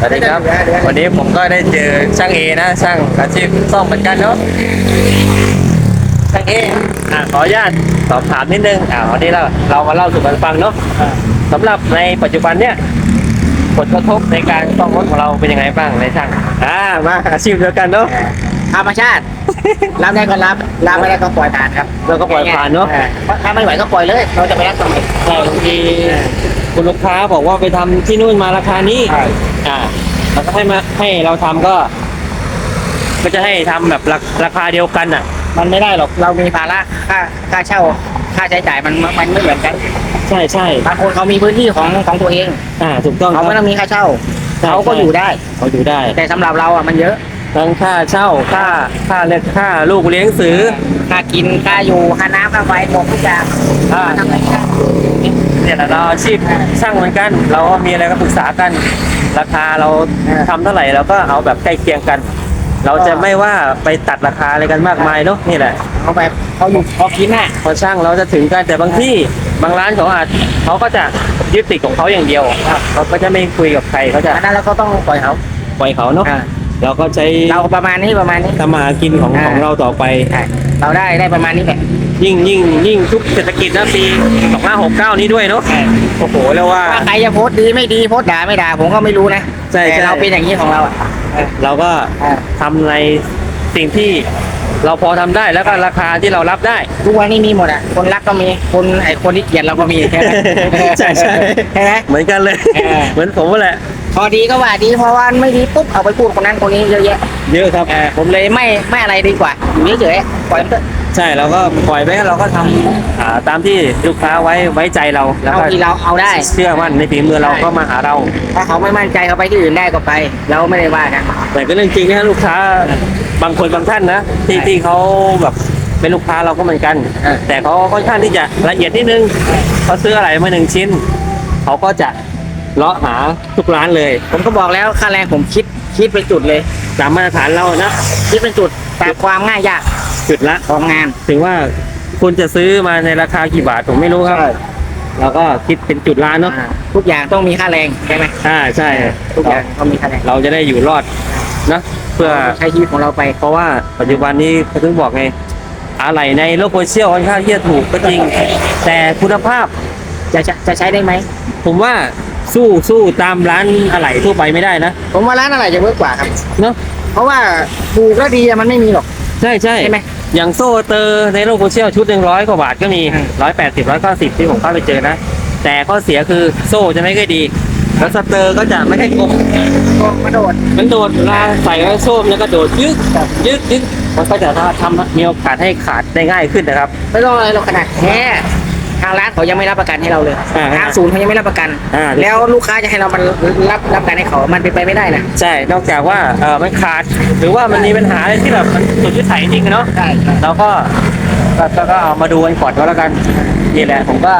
สวัสดีครับ วันนี้ผมก็ได้เจอช่างเอนะช่างอาชีพซ่อมเหมือนกันเนาะช่างเออะขออนุญาตสอบถามนิดนึงอ่าวันนี้เราเรามาเล่าสู่กันฟังเนาะสำหรับในปัจจุบันเนี่ยผลกระทบในการซ่อมรถของเราเป็นยังไงบ้างในช่างอ่ามาอาชีพเดียวกันเนาะธรรมชาติรับได้ก็รับรับไม่ได้ก็ปล่อยผ่านครับเราก็ปล่อยผ่านเนาะออถ้าไม่ไหวก็ปล่อยเลย เราจะไปรับทำไมแต่บางที คุณลูกค้าบอกว่าไปทำที่นู่นมาราคานี้ใช่อ่าแล้วก็ให้มาให้เราทำก็ ก็จะให้ทำแบบราราคาเดียวกันอะ มันไม่ได้หรอกเรามีภาระค่าค่าเช่า ค่าใช้จ่ายมันมันไม่เหมือนกัน ใช่ใช่บางคนเขามีพื้นที่ของของตัวเอง อ่า ถูกต้องคเขารับไม่ต้องมีค่าเช่าใช่เขาก็ใช่อยู่ได้เขาอยู่ได้ แต่สำหรับเราอะมันเยอะทั้งค่าเช่าค่าค่าเล็กค่าลูกเลี้ยงซื้อค่ากินค่าอยู่ค่าน้ำค่าไฟหมดทุกอย่างอ่าทำอะไรไม่ได้ เนี่ยแหละเราอาชีพช่างเหมือนกัน เราก็มีอะไรก็ปรึกษากัน ราคาเราทำเท่าไหร่เราก็เอาแบบใกล้เคียงกัน เราจะไม่ว่าไปตัดราคาอะไรกันมากมายเนาะนี่แหละเขาแบบเขาอยู่พอกินน่ะ พอช่างเราจะถึงกันแต่บางที่บางร้านเขาอาจเขาก็จะยึดติดของเขาอย่างเดียวเขาก็จะไม่คุยกับใครเขาจะอันนั้นเราก็ต้องปล่อยเขาปล่อยเขาเนาะอ่าเราก็ใช้เราประมาณนี้ประมาณนี้ ทำมาหากินของอ่า ของเราต่อไป ใช่เราได้ได้ประมาณนี้แหละ ยิ่งยิ่งยิ่งทุกเศรษฐกิจนะปี2569 นี้ด้วยเนาะโอ้โหแล้วว่า ว่าใครจะโพสต์ดีไม่ดีโพสต์ด่าไม่ด่าผมก็ไม่รู้นะใช่ใช่ แต่เราเป็นอย่างนี้ของเราอะเราก็อ่าทำในสิ่งที่เราพอทำได้แล้วก็ราคาที่เรารับได้ ทุกวันนี้มีหมดอะคนรักก็มีคนไอ้คนที่เกลียดเราก็มีใช่ไหมใช่ใช่ ใช่ไหม เหมือนกันเลย เออ เหมือนผมแหละ พอดีก็ว่าดีพอวันไม่ดีปุ๊บเอาไปพูดคนนั้นคนนี้เยอะแยะ เยอะครับ เออผมเลยไม่ไม่อะไรดีกว่าอยู่เฉยๆปล่อยมันเถอะ ใช่เราก็ปล่อยไปเราก็ทำอ่าตามที่ลูกค้าไว้ไว้ใจเราแล้วเอาก็ที่เราเอาได้ เชื่อมั่นในฝีมือเราก็มาหาเราถ้าเขาไม่มั่นใจเขาไปที่อื่นได้ก็ไป เราไม่ได้ว่ากันแต่ก็เรื่องจริงนะลูกค้าบางคนบางท่านนะที่ใช่ที่เขาแบบเป็นลูกค้าเราก็เหมือนกันเออแต่เขาค่อนข้างที่จะละเอียดนิดนึงเขาซื้ออะไรมาหนึ่งชิ้น เขาก็จะเลาะหาทุกร้านเลย ผมก็บอกแล้วค่าแรงผมคิดคิดเป็นจุดเลยตามมาตรฐานเรานะคิดเป็นจุดแต่ความง่ายยาก จุดละของงาน ถึงว่าคุณจะซื้อมาในราคากี่บาทผมไม่รู้ครับเราก็คิดเป็นจุดล้านเนาะอ่าทุกอย่างต้องมีค่าแรงใช่ไหมอ่าใช่ ทุกอย่างต้องมีค่าแรงเราจะได้อยู่รอดนะเพื่อใช้ชีวิตของเราไป เพราะว่าปัจจุบันนี้เขาถึงบอกไงอะไรในโลกโซเชียลค่อนข้างที่จะถูกก็จริง แต่คุณภาพจะจะจะใช้ได้ไหมผมว่าสู้สู้ตามร้านอะไหล่ทั่วไปไม่ได้นะผมว่าร้านอะไรจะเวิร์กกว่าครับเนาะเพราะว่าถูกและดีอะมันไม่มีหรอก ใช่ใช่ใช่ไหม อย่างโซ่เตอร์ในโลกโซเชียลชุดหนึ่งร้อยกว่าบาทก็มีอืมร้อยแปดสิบร้อยเก้าสิบที่ผมเข้าไปเจอนะ แต่ข้อเสียคือโซ่จะไม่ค่อยดี แล้วสเตอร์ก็จะไม่ค่อยคมกระโดดมันโดดเวลาใส่ไว้โซ่มันก็โดดยึกยึกยึกมันก็จะทำมีโอกาสให้ขาดได้ง่ายขึ้นนะครับ ไม่ต้องอะไรหรอกขนาดแค่ทางร้านเขายังไม่รับประกันให้เราเลยอ่าทางศูนย์เขายังไม่รับประกัน อ่า แล้วลูกค้าจะให้เรามันรับรับประกันให้เขา มันเป็นไปไม่ได้นะ ใช่ นอกจากว่าเออมันขาด หรือว่ามันมีปัญหาอะไรที่แบบมันสุดวิสัยจริงๆอะเนาะใช่ เราก็ก็ก็ก็เอามาดูกันก่อนก็แล้วกันนี่แหละผมก็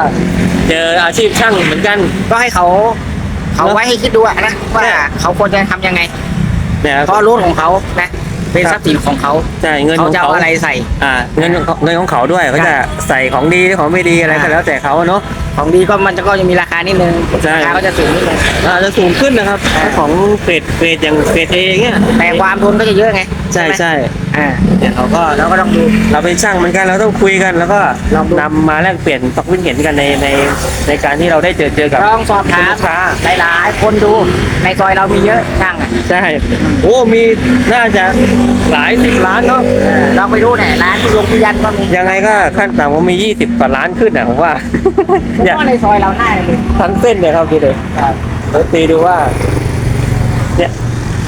เจออาชีพช่างเหมือนกัน ก็ให้เขา เขาเนอะ ไว้ให้คิดดูอะนะว่าเขาควรจะทำยังไงเนี่ยเพราะรุ่นของเขานะ เป็นทรัพย์สินของเขาใช่เงินขเขาองจะเขาเอาอะไรใส่ อ่าเงินของเงินของเขาด้วยเขาจะใส่ของดีหรือของไม่ดีอะไรก็อ่าแล้วแต่เขาเนาะ ของดีก็มันจะก็จะมีราคานิดนึงใช่ ราคาก็จะสูงนิดนึง อาจจะสูงขึ้นนะครับ อ่าถ้าของเกรดเกรดอย่างเกรดเอเงี้ยแต่ความทุนก็จะเยอะไงใช่ไหมใช่ อ่าเนี่ยเราก็เราก็ต้องดู เราเป็นช่างเหมือนกันเราต้องคุยกัน แล้วก็ลองดู นำมาแลกเปลี่ยนความคิดเห็นกันในในในการที่เราได้เจอเจอกับลองสอบถามลูกค้าหลายๆคนดูในซอยเรามีเยอะช่างอะใช่โอ้มีน่าจะหลายสิบล้านเนาะเออเราไปดูเนี่ยร้านที่ลงพิยันก็มียังไงก็ขั้นต่ำว่ามียี่สิบกว่าล้านขึ้นอะผมว่า ผมเนี่ยว่าในซอยเราหน้าเลยทั้งเส้นเนี่ยครับพี่เลยเราตีดูว่า เนี่ย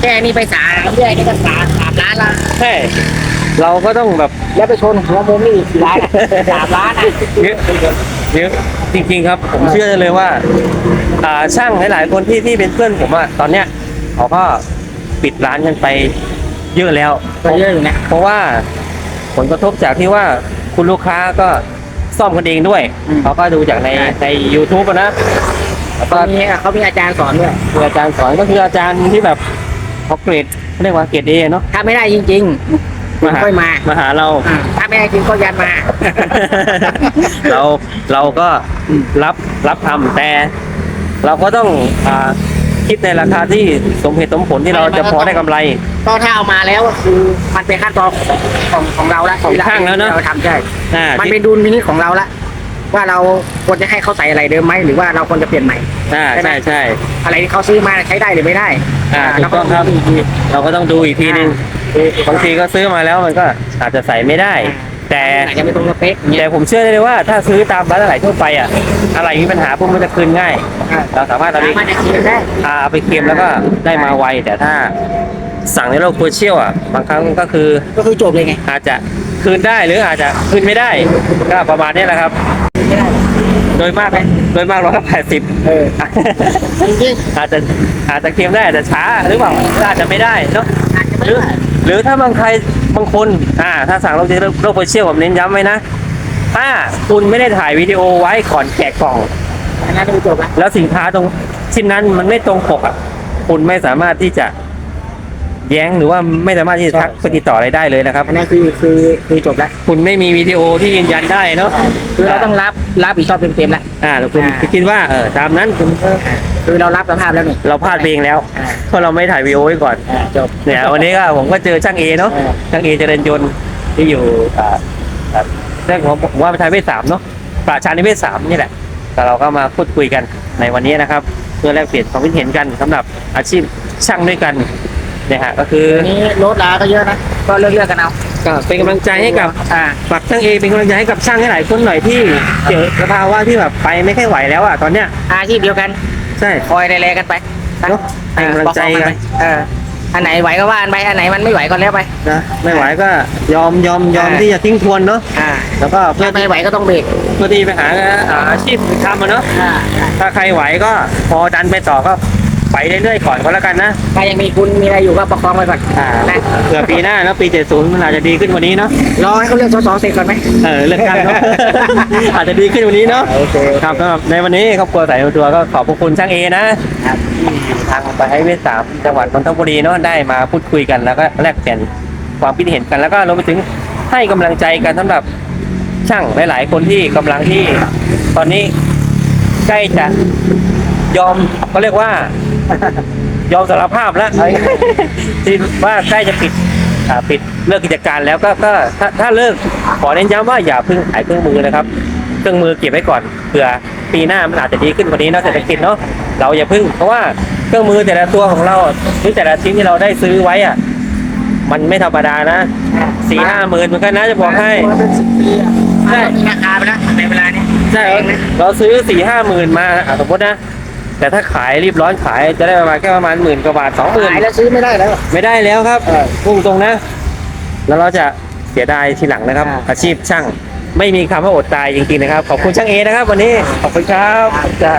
แค่นี้ไปสามเรื่อยนี่ก็สามสามล้านละแค่เราก็ต้องแบบแล้วไปชนหัวมุมนี่อีกกี่ล้านอะสามล้านอะเยอะเยอะจริงๆครับ ผมเชื่อเลยว่า อ่าช่างหลายๆคนที่ที่เป็นเพื่อนผมอะตอนเนี้ยเขาก็ปิดร้านกันไปเยอะแล้ว ก็เยอะอยู่นะเพราะว่าผลกระทบจากที่ว่าคุณลูกค้าก็ซ่อมกันเองด้วยเขาก็ดูจากในใน YouTube อะนะแล้วก็เขามีเขามีอาจารย์สอนด้วย คืออาจารย์สอนก็คืออาจารย์ที่แบบเขาเกรด เรียกว่าเกรดเอเนาะ ถ้าไม่ได้จริงๆมาหาค่อยมามาหาเรา อ่าถ้าไม่ได้จริงก็ยันมา เราเราก็รับรับทำแต่ เราก็ต้องอ่าคิดในราคาที่สมเหตุสมผลที่เราจะพอได้กำไร ก็ถ้าเอามาแล้วก็คือมันเป็นขั้นตอนของของเราละของช่างแล้วเนอะ ที่เราทำใช่อ่ามันที่เป็นดุลพินิจของเราละ ว่าเราควรจะให้เขาใส่อะไรเดิมไหมหรือว่าเราควรจะเปลี่ยนใหม่ อ่าใช่ไหมใช่ใช่อะไรที่เขาซื้อมาใช้ได้หรือไม่ได้อ่าถูเรากก็ต้องครับดูอีกทีเราก็ต้องดูอีกทีนึงบางทีก็ซื้อมาแล้วมันก็อาจจะใส่ไม่ได้ แต่อาจจะไม่ตรงสเปคอย่างเงี้แต่ยผมเชื่อได้เลยว่าถ้าซื้อตามร้านอะไหล่ทั่วไปอะ อะไรมีปัญหาพวกมันจะคืนง่าย เราสามารถเอาไปสามารถจะเคลียร์ได้อ่าเอาไปเคลมแล้วก็ได้มาไวแต่ถ้าสั่งในโลกโซเชียลอะบางครั้งก็คือก็คือจบเลยไงอาจจะคืนได้หรืออาจจะคืนไม่ได้ก็ประมาณนี้แหละครับไม่ได้ โดยมากโดยมากร้อยละแปดสิบเออจริงอาจจะอาจจะเคลมได้อาจจะช้าหรือเปล่าหรืออาจจะไม่ได้เนาะๆอาจจะหไม่รือได้หรือถ้าบางใครบางคนอ่าถ้าสั่งโลกโลกโซเชียลผมเน้นย้ำไว้นะถ้าคุณไม่ได้ถ่ายวิดีโอไว้ก่อนแกะกล่องอันนั้นคือจบละแล้วสินค้าตรงชิ้นนั้นมันไม่ตรงปกอะคุณไม่สามารถที่จะ แย้งหรือว่าไม่สามารถที่จะทักไปติดต่ออะไรได้เลยนะครับ อันนั้นคือคือคือจบละคุณไม่มีวิดีโอที่ยืนยันได้เนาะคือเราต้องรับรับผิดชอบเต็มๆละอ่าแล้วคุณอ่าคิดว่าเออตามนั้นคุณคือเรารับสภาพแล้วนี่เราพลาดเองแล้วอ่าเพราะเราไม่ถ่ายวีดีโอไว้ก่อนอ่าจบเนี่ยวันนี้ก็ผมก็เจอช่างเอเนาะเออช่างเอเจริญยนต์ที่อยู่อ่าอ่าเรื่องของผมว่าไปทายเวทสามเนาะป่าชานิเวศสามนี่แหละแต่เราก็มาพูดคุยกันในวันนี้นะครับ เพื่อแลกเปลี่ยนความคิดเห็นกันสำหรับอาชีพช่างด้วยกัน เนี่ยฮะก็คืออันนี้รถลาก็เยอะนะ ก็เลือกเลือกๆกันเอา ก็เป็นกำลังใจให้กับอ่าฝากช่างเอเป็นกำลังใจให้กับช่างให้หลายคนหน่อยที่เจอสภาวะที่แบบไปไม่ค่อยไหวแล้วอะตอนเนี้ยอาชีพเดียวกันใช่ คอยไล่ๆกันไปนะเนอะให้กำลังใจกัน ประคอไปเอออันไหนไหวก็ว่าอันไปอันไหนมันไม่ไหวก็แล้วไป นะไม่ไหวก็ยอมยอมยอมอ่า ที่จะทิ้งทวนเนาะอ่าแล้วก็เพื่อถ้าไม่ไหวก็ต้องเบรกเพื่อที่ไปหาอ่าอาชีพอื่นทำอะเนาะอ่าถ้าใครไหวก็พอดันไปต่อก็ ไปเรื่อยๆก่อนก็แล้วกันนะถ้ายังมีคุณมีอะไรอยู่ก็ประคองไปก่อนอ่านะเผื่อปีหน้าแล้วปี 70 มันอาจจะดีขึ้นกวันนี้เนาะรอให้เขาเลือกสสเสร็จก่อนไหมเออเรื่องการเนาะ อาจจะดีขึ้นกวันนี้เนาะโอเคครับสำหรับในวันนี้ครอบครัวสายตัวก็ขอบพระคุณช่างเอนะครับที่อยู่ทางไปให้เวทสามจังหวัดนนทบุรีเนาะได้มาพูดคุยกันแล้วก็แลกเปลี่ยนความคิดเห็นกันแล้วก็รวมไปถึงให้กำลังใจกันสำหรับช่างหลายๆ คนที่กำลังที่ ตอนนี้ใกล้จะยอมก็เรียกว่า ยอมสารภาพแล้วที่ว่าใกล้จะปิดอ่าปิดเลิกกิจการแล้วก็ก็ถ้าถ้าเลิกขอเน้นย้ำว่าอย่าเพิ่งขายเครื่องมือนะครับ เครื่องมือเก็บไว้ก่อนเผื่อปีหน้ามันอาจจะดีขึ้นกว่านี้เนาะเศรษฐกิจเนาะเราอย่าเพิ่งเพราะว่าเครื่องมือแต่ละตัวของเราหรือแต่ละชิ้นที่เราได้ซื้อไว้อะมันไม่ธรรมดานะสี่ห้าหมื่นเหมือนกันนะจะบอกให้เป็นสิบปีอะใช่มันก็มีราคาไปแล้วในเวลานี้ใช่ครับเราซื้อสี่ห้าหมื่นมาอะสมมตินะ แต่ถ้าขายรีบร้อนขายจะได้ประมาณแค่ประมาณหมื่นกว่าบาทสองหมื่นขายแล้วซื้อไม่ได้แล้ว ไม่ได้แล้วครับเออพุ่งตรงนะ แล้วเราจะเสียดายทีหลังนะครับ อ่า อาชีพช่าง ไม่มีคำว่าอดตายจริงๆนะครับ ขอบคุณช่างเอนะครับ วันนี้ขอบคุณครับจ้า